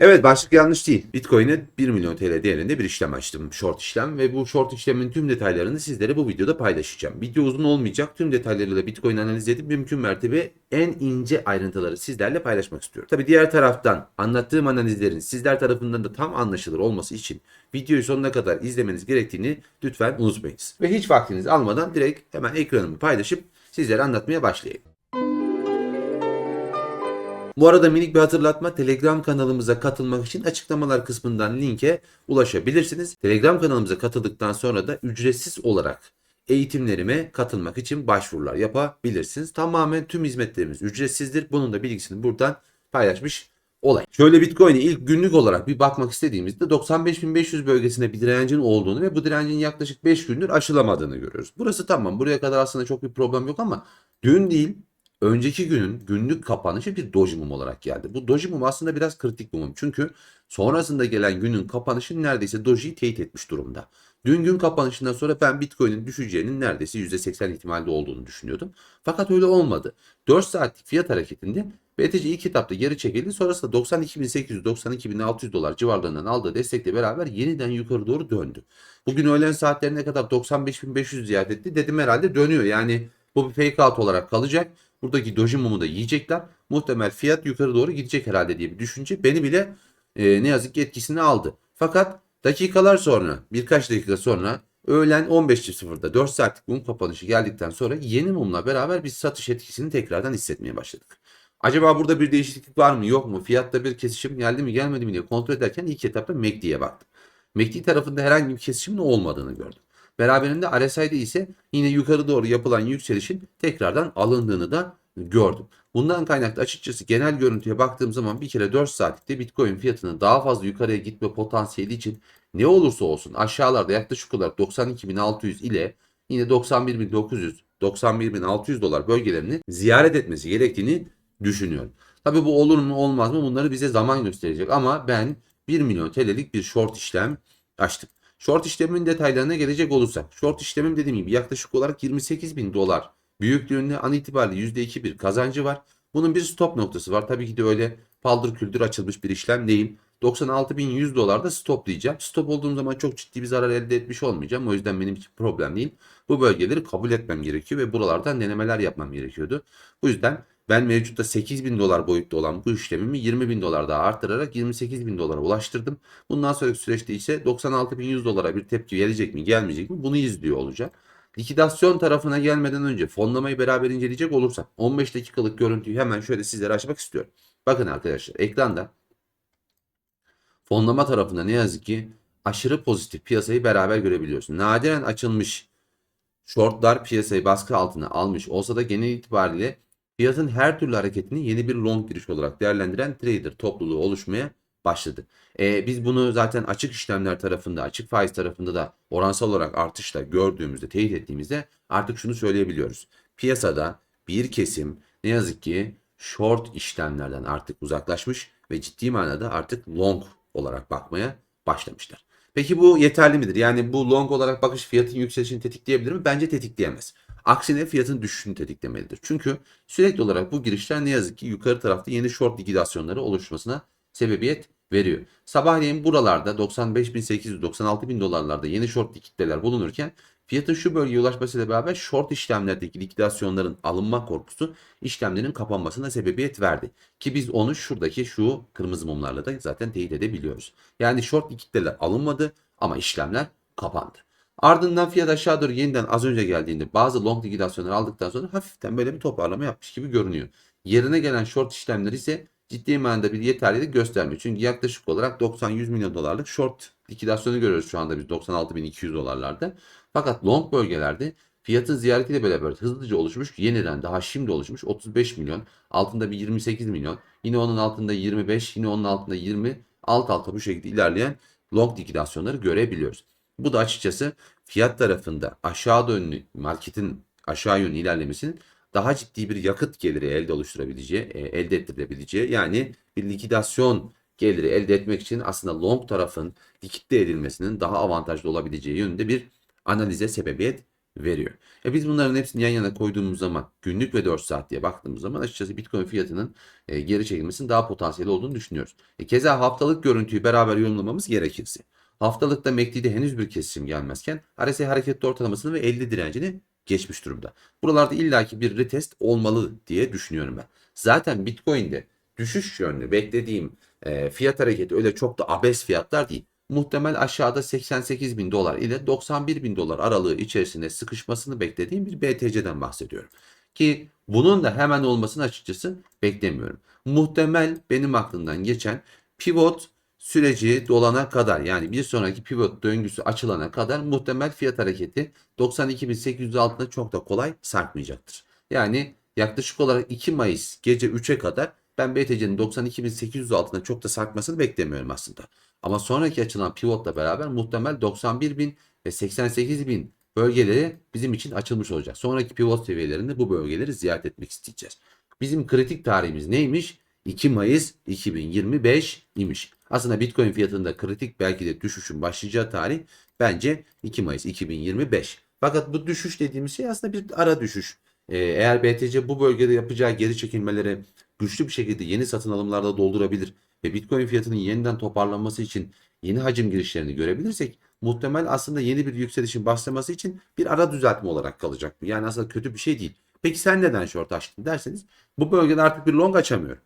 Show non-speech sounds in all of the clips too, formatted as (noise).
Evet başlık yanlış değil. Bitcoin'e 1 milyon TL değerinde bir işlem açtım. Short işlem ve bu short işlemin tüm detaylarını sizlere bu videoda paylaşacağım. Video uzun olmayacak. Tüm detaylarıyla Bitcoin analiz edip mümkün mertebe en ince ayrıntıları sizlerle paylaşmak istiyorum. Tabi diğer taraftan anlattığım analizlerin sizler tarafından da tam anlaşılır olması için videoyu sonuna kadar izlemeniz gerektiğini lütfen unutmayınız. Ve hiç vaktinizi almadan direkt hemen ekranımı paylaşıp sizlere anlatmaya başlayayım. Bu arada minik bir hatırlatma Telegram kanalımıza katılmak için açıklamalar kısmından linke ulaşabilirsiniz. Telegram kanalımıza katıldıktan sonra da ücretsiz olarak eğitimlerime katılmak için başvurular yapabilirsiniz. Tamamen tüm hizmetlerimiz ücretsizdir. Bunun da bilgisini buradan paylaşmış olayım. Şöyle Bitcoin'e ilk günlük olarak bir bakmak istediğimizde 95.500 bölgesinde bir direncin olduğunu ve bu direncin yaklaşık 5 gündür aşılamadığını görüyoruz. Burası tamam. Buraya kadar aslında çok bir problem yok ama dün değil önceki günün günlük kapanışı bir doji mum olarak geldi. Bu doji mum aslında biraz kritik bir mum. Çünkü sonrasında gelen günün kapanışı neredeyse dojiyi teyit etmiş durumda. Dün gün kapanışından sonra ben Bitcoin'in düşeceğinin neredeyse %80 ihtimalde olduğunu düşünüyordum. Fakat öyle olmadı. 4 saatlik fiyat hareketinde BTC ilk etapta geri çekildi. Sonrasında 92.800-92.600 dolar civarlarından aldığı destekle beraber yeniden yukarı doğru döndü. Bugün öğlen saatlerine kadar 95.500 ziyaret etti. Dedim herhalde dönüyor. Yani bu bir fake out olarak kalacak. Buradaki doji mumu da yiyecekler. Muhtemel fiyat yukarı doğru gidecek herhalde diye bir düşünce beni bile e, ne yazık ki etkisini aldı. Fakat dakikalar sonra birkaç dakika sonra öğlen 15.00'da 4 saatlik mum kapanışı geldikten sonra yeni mumla beraber bir satış etkisini tekrardan hissetmeye başladık. Acaba burada bir değişiklik var mı yok mu? Fiyatta bir kesişim geldi mi gelmedi mi diye kontrol ederken ilk etapta MACD'ye baktım. MACD tarafında herhangi bir kesişimin olmadığını gördüm. Beraberinde RSI'de ise yine yukarı doğru yapılan yükselişin tekrardan alındığını da gördüm. Bundan kaynaklı açıkçası genel görüntüye baktığım zaman bir kere 4 saatlikte Bitcoin fiyatının daha fazla yukarıya gitme potansiyeli için ne olursa olsun aşağılarda yaklaşık olarak 92.600 ile yine 91.900 91.600 dolar bölgelerini ziyaret etmesi gerektiğini düşünüyorum. Tabi bu olur mu olmaz mı bunları bize zaman gösterecek ama ben 1 milyon TL'lik bir short işlem açtım. Short işlemimin detaylarına gelecek olursak. Short işlemim dediğim gibi yaklaşık olarak 28 bin dolar büyüklüğünde an itibariyle %2 bir kazancı var. Bunun bir stop noktası var. Tabii ki de öyle paldır küldür açılmış bir işlem değil. 96.100 dolarda stoplayacağım. Stop olduğum zaman çok ciddi bir zarar elde etmiş olmayacağım. O yüzden benim için problem değil. Bu bölgeleri kabul etmem gerekiyor ve buralardan denemeler yapmam gerekiyordu. Bu yüzden ben mevcutta 8 bin dolar boyutta olan bu işlemimi 20 bin dolar daha arttırarak 28 bin dolara ulaştırdım. Bundan sonraki süreçte ise 96.100 dolara bir tepki gelecek mi gelmeyecek mi bunu izliyor olacak. Likidasyon tarafına gelmeden önce fonlamayı beraber inceleyecek olursak 15 dakikalık görüntüyü hemen şöyle sizlere açmak istiyorum. Bakın arkadaşlar ekranda fonlama tarafında ne yazık ki aşırı pozitif piyasayı beraber görebiliyoruz. Nadiren açılmış shortlar piyasayı baskı altına almış olsa da genel itibariyle fiyatın her türlü hareketini yeni bir long giriş olarak değerlendiren trader topluluğu oluşmaya başladı. E, biz bunu zaten açık işlemler tarafında, açık faiz tarafında da oransal olarak artışla gördüğümüzde, teyit ettiğimizde artık şunu söyleyebiliyoruz. Piyasada bir kesim ne yazık ki short işlemlerden artık uzaklaşmış ve ciddi manada artık long olarak bakmaya başlamışlar. Peki bu yeterli midir? Yani bu long olarak bakış fiyatın yükselişini tetikleyebilir mi? Bence tetikleyemez. Aksine fiyatın düşüşünü tetiklemelidir. Çünkü sürekli olarak bu girişler ne yazık ki yukarı tarafta yeni short likidasyonları oluşmasına sebebiyet veriyor. Sabahleyin buralarda 95.800-96.000 dolarlarda yeni short likitler bulunurken fiyatın şu bölgeye ulaşmasıyla beraber short işlemlerdeki likidasyonların alınma korkusu işlemlerin kapanmasına sebebiyet verdi. Ki biz onu şuradaki şu kırmızı mumlarla da zaten teyit edebiliyoruz. Yani short likitler alınmadı ama işlemler kapandı. Ardından fiyat aşağı doğru yeniden az önce geldiğinde bazı long likidasyonları aldıktan sonra hafiften böyle bir toparlama yapmış gibi görünüyor. Yerine gelen short işlemler ise ciddi manada bir yeterlilik göstermiyor. Çünkü yaklaşık olarak 90-100 milyon dolarlık short likidasyonu görüyoruz şu anda biz 96.200 dolarlarda. Fakat long bölgelerde fiyatın ziyaretiyle beraber hızlıca oluşmuş yeniden daha şimdi oluşmuş 35 milyon altında bir 28 milyon yine onun altında 25 yine onun altında 20 alt alta bu şekilde ilerleyen long likidasyonları görebiliyoruz. Bu da açıkçası fiyat tarafında aşağı yönlü marketin aşağı yönlü ilerlemesinin daha ciddi bir yakıt geliri elde oluşturabileceği, e, elde ettirilebileceği yani bir likidasyon geliri elde etmek için aslında long tarafın likitte edilmesinin daha avantajlı olabileceği yönünde bir analize sebebiyet veriyor. E biz bunların hepsini yan yana koyduğumuz zaman günlük ve 4 saat diye baktığımız zaman açıkçası Bitcoin fiyatının e, geri çekilmesinin daha potansiyeli olduğunu düşünüyoruz. E, keza haftalık görüntüyü beraber yorumlamamız gerekirse. Haftalıkta MACD'de henüz bir kesim gelmezken RSI hareketli ortalamasını ve 50 direncini geçmiş durumda. Buralarda illaki bir retest olmalı diye düşünüyorum ben. Zaten Bitcoin'de düşüş yönlü beklediğim e, fiyat hareketi öyle çok da abes fiyatlar değil. Muhtemel aşağıda 88 bin dolar ile 91 bin dolar aralığı içerisinde sıkışmasını beklediğim bir BTC'den bahsediyorum. Ki bunun da hemen olmasını açıkçası beklemiyorum. Muhtemel benim aklımdan geçen pivot süreci dolana kadar yani bir sonraki pivot döngüsü açılana kadar muhtemel fiyat hareketi 92.800 altında çok da kolay sarkmayacaktır. Yani yaklaşık olarak 2 Mayıs gece 3'e kadar ben BTC'nin 92.800 altında çok da sarkmasını beklemiyorum aslında. Ama sonraki açılan pivotla beraber muhtemel 91.000 ve 88.000 bölgeleri bizim için açılmış olacak. Sonraki pivot seviyelerinde bu bölgeleri ziyaret etmek isteyeceğiz. Bizim kritik tarihimiz neymiş? 2 Mayıs 2025 imiş. Aslında Bitcoin fiyatında kritik belki de düşüşün başlayacağı tarih bence 2 Mayıs 2025. Fakat bu düşüş dediğimiz şey aslında bir ara düşüş. Ee, eğer BTC bu bölgede yapacağı geri çekilmeleri güçlü bir şekilde yeni satın alımlarda doldurabilir ve Bitcoin fiyatının yeniden toparlanması için yeni hacim girişlerini görebilirsek muhtemel aslında yeni bir yükselişin başlaması için bir ara düzeltme olarak kalacak. Yani aslında kötü bir şey değil. Peki sen neden short açtın derseniz bu bölgede artık bir long açamıyorum.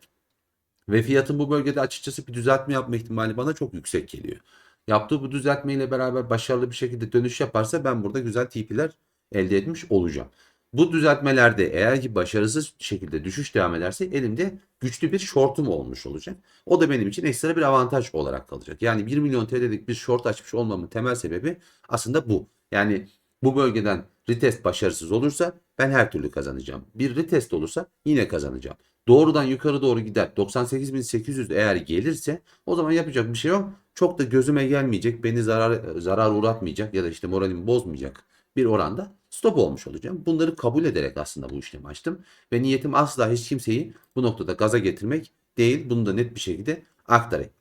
Ve fiyatın bu bölgede açıkçası bir düzeltme yapma ihtimali bana çok yüksek geliyor. Yaptığı bu düzeltmeyle beraber başarılı bir şekilde dönüş yaparsa ben burada güzel TP'ler elde etmiş olacağım. Bu düzeltmelerde eğer ki başarısız şekilde düşüş devam ederse elimde güçlü bir shortum olmuş olacak. O da benim için ekstra bir avantaj olarak kalacak. Yani 1 milyon TL'lik bir short açmış olmamın temel sebebi aslında bu. Yani bu bölgeden retest başarısız olursa ben her türlü kazanacağım. Bir retest olursa yine kazanacağım. Doğrudan yukarı doğru gider. 98.800 eğer gelirse o zaman yapacak bir şey yok. Çok da gözüme gelmeyecek, beni zarar zarar uğratmayacak ya da işte moralimi bozmayacak bir oranda stop olmuş olacağım. Bunları kabul ederek aslında bu işlemi açtım. Ve niyetim asla hiç kimseyi bu noktada gaza getirmek değil. Bunu da net bir şekilde aktarayım.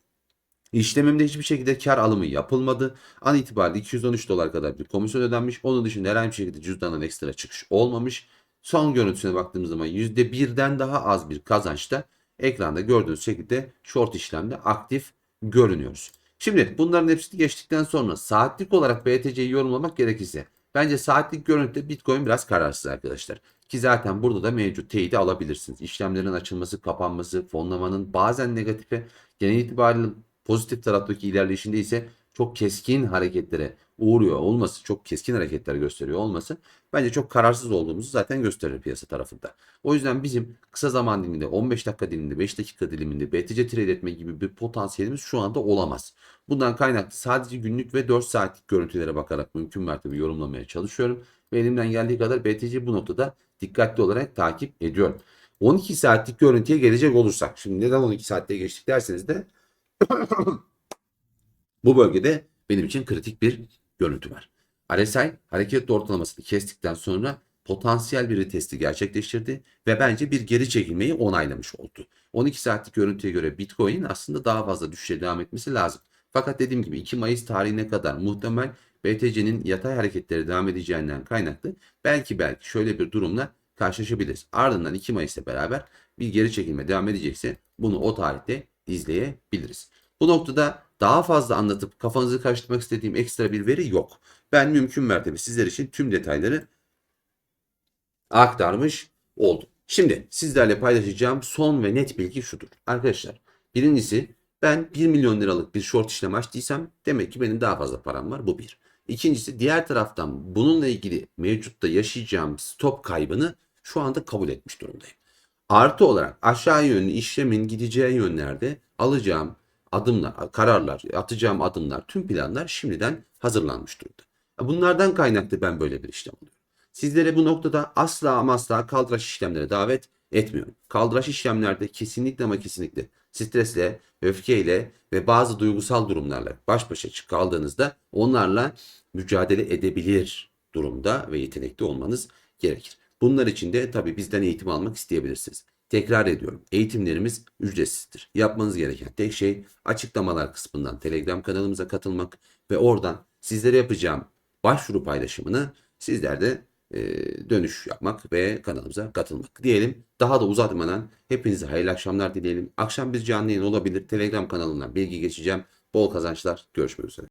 İşlemimde hiçbir şekilde kar alımı yapılmadı. An itibariyle 213 dolar kadar bir komisyon ödenmiş. Onun dışında herhangi bir şekilde cüzdandan ekstra çıkış olmamış. Son görüntüsüne baktığımız zaman %1'den daha az bir kazançta ekranda gördüğünüz şekilde short işlemde aktif görünüyoruz. Şimdi bunların hepsini geçtikten sonra saatlik olarak BTC'yi yorumlamak gerekirse bence saatlik görüntüde Bitcoin biraz kararsız arkadaşlar. Ki zaten burada da mevcut teyidi alabilirsiniz. İşlemlerin açılması, kapanması, fonlamanın bazen negatife, genel itibariyle pozitif taraftaki ilerleyişinde ise çok keskin hareketlere uğruyor olması, çok keskin hareketler gösteriyor olması bence çok kararsız olduğumuzu zaten gösterir piyasa tarafında. O yüzden bizim kısa zaman diliminde 15 dakika diliminde 5 dakika diliminde BTC trade etme gibi bir potansiyelimiz şu anda olamaz. Bundan kaynaklı sadece günlük ve 4 saatlik görüntülere bakarak mümkün mertebe yorumlamaya çalışıyorum. Ve elimden geldiği kadar BTC bu noktada dikkatli olarak takip ediyorum. 12 saatlik görüntüye gelecek olursak. Şimdi neden 12 saatte geçtik derseniz de (coughs) bu bölgede benim için kritik bir görüntü var. RSI hareket ortalamasını kestikten sonra potansiyel bir retesti gerçekleştirdi ve bence bir geri çekilmeyi onaylamış oldu. 12 saatlik görüntüye göre Bitcoin aslında daha fazla düşüşe devam etmesi lazım. Fakat dediğim gibi 2 Mayıs tarihine kadar muhtemel BTC'nin yatay hareketleri devam edeceğinden kaynaklı belki belki şöyle bir durumla karşılaşabiliriz. Ardından 2 Mayıs'la beraber bir geri çekilme devam edecekse bunu o tarihte izleyebiliriz. Bu noktada daha fazla anlatıp kafanızı karıştırmak istediğim ekstra bir veri yok. Ben mümkün mertebe sizler için tüm detayları aktarmış oldum. Şimdi sizlerle paylaşacağım son ve net bilgi şudur. Arkadaşlar birincisi ben 1 milyon liralık bir short işlem açtıysam demek ki benim daha fazla param var. Bu bir. İkincisi diğer taraftan bununla ilgili mevcutta yaşayacağım stop kaybını şu anda kabul etmiş durumdayım. Artı olarak aşağı yönlü işlemin gideceği yönlerde alacağım adımlar, kararlar, atacağım adımlar, tüm planlar şimdiden hazırlanmış durumda. Bunlardan kaynaklı ben böyle bir işlem alıyorum. Sizlere bu noktada asla ama asla kaldıraç işlemlere davet etmiyorum. Kaldıraç işlemlerde kesinlikle ama kesinlikle stresle, öfkeyle ve bazı duygusal durumlarla baş başa kaldığınızda onlarla mücadele edebilir durumda ve yetenekli olmanız gerekir. Bunlar için de tabii bizden eğitim almak isteyebilirsiniz. Tekrar ediyorum. Eğitimlerimiz ücretsizdir. Yapmanız gereken tek şey açıklamalar kısmından Telegram kanalımıza katılmak ve oradan sizlere yapacağım başvuru paylaşımını Sizler de e, dönüş yapmak ve kanalımıza katılmak diyelim. Daha da uzatmadan hepinize hayırlı akşamlar dileyelim. Akşam biz canlı yayın olabilir. Telegram kanalından bilgi geçeceğim. Bol kazançlar. Görüşmek üzere.